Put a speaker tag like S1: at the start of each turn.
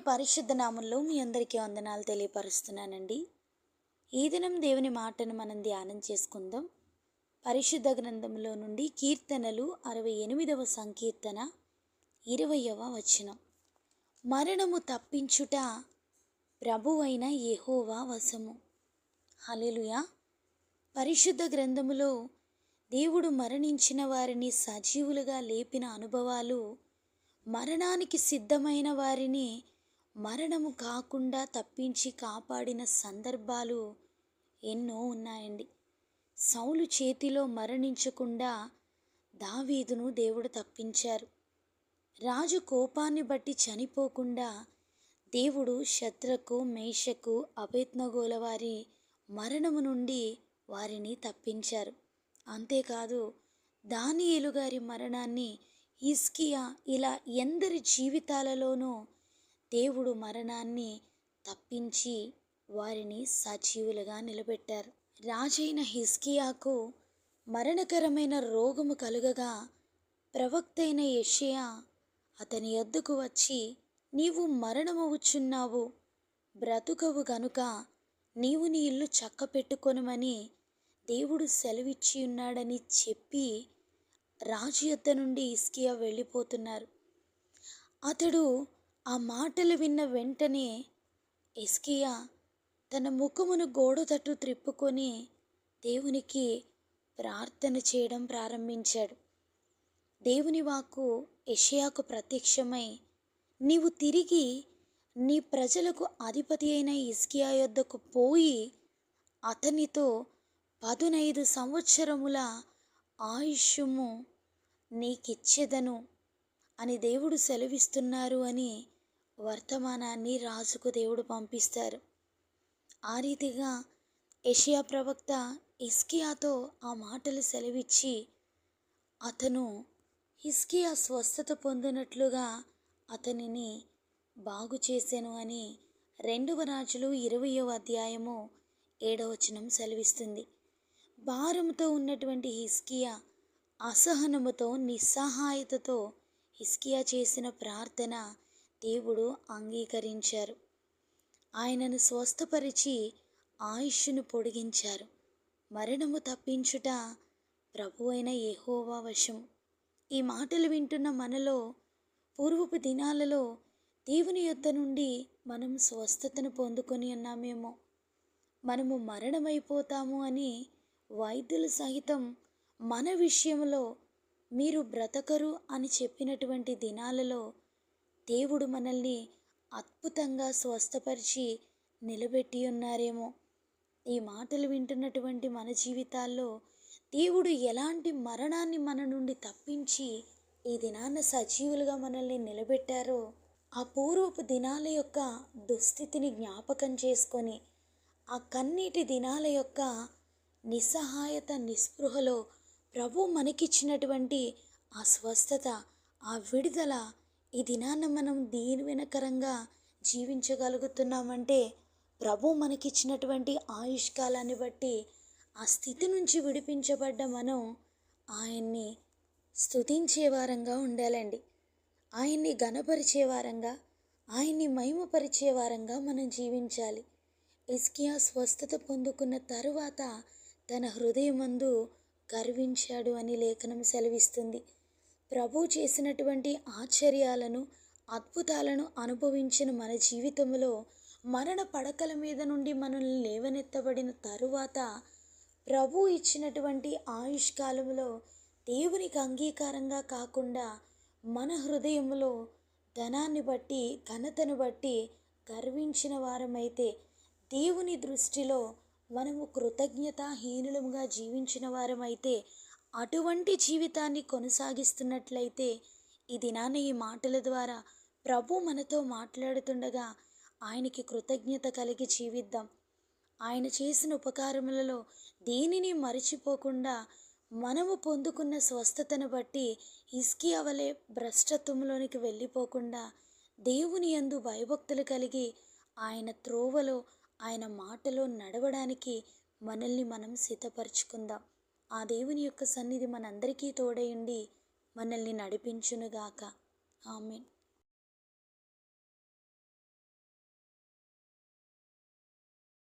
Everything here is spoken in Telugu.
S1: దేవుని పరిశుద్ధ నామంలో మీ అందరికీ వందనాలు తెలియపరుస్తున్నానండి. ఈ దినం దేవుని మాటను మనం ధ్యానం చేసుకుందాం. పరిశుద్ధ గ్రంథంలో నుండి కీర్తనలు అరవై ఎనిమిదవ సంకీర్తన ఇరవయవ వచనం. మరణము తప్పించుట ప్రభువైన యెహోవా వశము. హలెలుయా పరిశుద్ధ గ్రంథములో దేవుడు మరణించిన వారిని సజీవులుగా లేపిన అనుభవాలు మరణానికి సిద్ధమైన వారిని మరణము కాకుండా తప్పించి కాపాడిన సందర్భాలు ఎన్నో ఉన్నాయండి. సౌలు చేతిలో మరణించకుండా దావీదును దేవుడు తప్పించారు. రాజు కోపాన్ని బట్టి చనిపోకుండా దేవుడు శత్రకు మేషకు అభేత్నగోల వారి మరణము నుండి వారిని తప్పించారు. అంతేకాదు దానియేలు గారి మరణాన్ని ఇస్కియా ఇలా ఎందరి జీవితాలలోనూ దేవుడు మరణాన్ని తప్పించి వారిని సజీవులుగా నిలబెట్టారు. రాజైన హిస్కియాకు మరణకరమైన రోగము కలుగగా ప్రవక్తైన యషయా అతని యొద్దకు వచ్చి నీవు మరణమవుచున్నావు. బ్రతుకవు గనుక నీవు నీ ఇల్లు చక్క పెట్టుకొనమని దేవుడు సెలవిచ్చి ఉన్నాడని చెప్పి రాజు యొద్ద నుండి ఇస్కియా వెళ్ళిపోతున్నారు. అతడు ఆ మాటలు విన్న వెంటనే ఎస్కియా తన ముఖమును గోడ తట్టు త్రిప్పుకొని దేవునికి ప్రార్థన చేయడం ప్రారంభించాడు. దేవుని వాక్కు ఎషియాకు ప్రత్యక్షమై నీవు తిరిగి నీ ప్రజలకు అధిపతి అయిన ఇస్కియా యొద్దకు పోయి అతనితో పదునైదు సంవత్సరముల ఆయుష్యము నీకిచ్చేదను. అని దేవుడు సెలవిస్తున్నారు అని వర్తమానాన్ని రాజుకు దేవుడు పంపిస్తారు. ఆ రీతిగా ఏషియా ప్రవక్త ఇస్కియాతో ఆ మాటలు సెలవిచ్చి అతను హిస్కియా స్వస్థత పొందినట్లుగా అతనిని బాగు చేశాను అని రెండవ రాజులు ఇరవయో అధ్యాయము ఏడవచనం సెలవిస్తుంది. భారంతో ఉన్నటువంటి హిస్కియా అసహనముతో నిస్సహాయతతో హిస్కియా చేసిన ప్రార్థన దేవుడు అంగీకరించారు. ఆయనను స్వస్థపరిచి ఆయుష్ను పొడిగించారు. మరణము తప్పించుట ప్రభు అయిన యెహోవా వశం. ఈ మాటలు వింటున్న మనలో పూర్వపు దినాలలో దేవుని యొద్ద నుండి మనం స్వస్థతను పొందుకొని ఉన్నామేమో. మనము మరణమైపోతాము అని వైద్యులు సహితం మన విషయంలో మీరు బ్రతకరు అని చెప్పినటువంటి దినాలలో దేవుడు మనల్ని అద్భుతంగా స్వస్థపరిచి నిలబెట్టి ఉన్నారేమో. ఈ మాటలు వింటున్నటువంటి మన జీవితాల్లో దేవుడు ఎలాంటి మరణాన్ని మన నుండి తప్పించి ఈ దినాన సజీవులుగా మనల్ని నిలబెట్టారో ఆ పూర్వపు దినాల యొక్క దుస్థితిని జ్ఞాపకం చేసుకొని ఆ కన్నీటి దినాల యొక్క నిస్సహాయత నిస్పృహలో ప్రభు మనకిచ్చినటువంటి ఆ స్వస్థత ఆ విడుదల ఈ దినాన మనం దీని వెనకరంగా జీవించగలుగుతున్నామంటే ప్రభు మనకిచ్చినటువంటి ఆయుష్కాలాన్ని బట్టి ఆ స్థితి నుంచి విడిపించబడ్డ మనం ఆయన్ని స్తుతించే వారంగా ఉండాలండి. ఆయన్ని గణపరిచే వారంగా ఆయన్ని మహిమపరిచే వారంగా మనం జీవించాలి. ఇస్కియా స్వస్థత పొందుకున్న తరువాత తన హృదయమందు గర్వించాడు అని లేఖనం సెలవిస్తుంది. ప్రభు చేసినటువంటి ఆశ్చర్యాలను అద్భుతాలను అనుభవించిన మన జీవితంలో మరణ పడకల మీద నుండి మనల్ని లేవనెత్తబడిన తరువాత ప్రభు ఇచ్చినటువంటి ఆయుష్కాలంలో దేవునికి అంగీకారంగా కాకుండా మన హృదయంలో ధనాన్ని బట్టి ఘనతను బట్టి గర్వించిన వారమైతే దేవుని దృష్టిలో మనము కృతజ్ఞతాహీనులముగా జీవించిన వారమైతే అటువంటి జీవితాన్ని కొనసాగిస్తున్నట్లయితే ఈ దినాన ఈ మాటల ద్వారా ప్రభు మనతో మాట్లాడుతుండగా ఆయనకి కృతజ్ఞత కలిగి జీవిద్దాం. ఆయన చేసిన ఉపకారములలో దేనిని మరిచిపోకుండా మనము పొందుకున్న స్వస్థతను బట్టి ఇస్కి అవలే భ్రష్టత్వంలోనికి వెళ్ళిపోకుండా దేవుని యందు భయభక్తులు కలిగి ఆయన త్రోవలో ఆయన మాటలో నడవడానికి మనల్ని మనం సిద్ధపరచుకుందాం. ఆ దేవుని యొక్క సన్నిధి మనందరికీ తోడయుండి మనల్ని నడిపించునుగాక. ఆమెన్.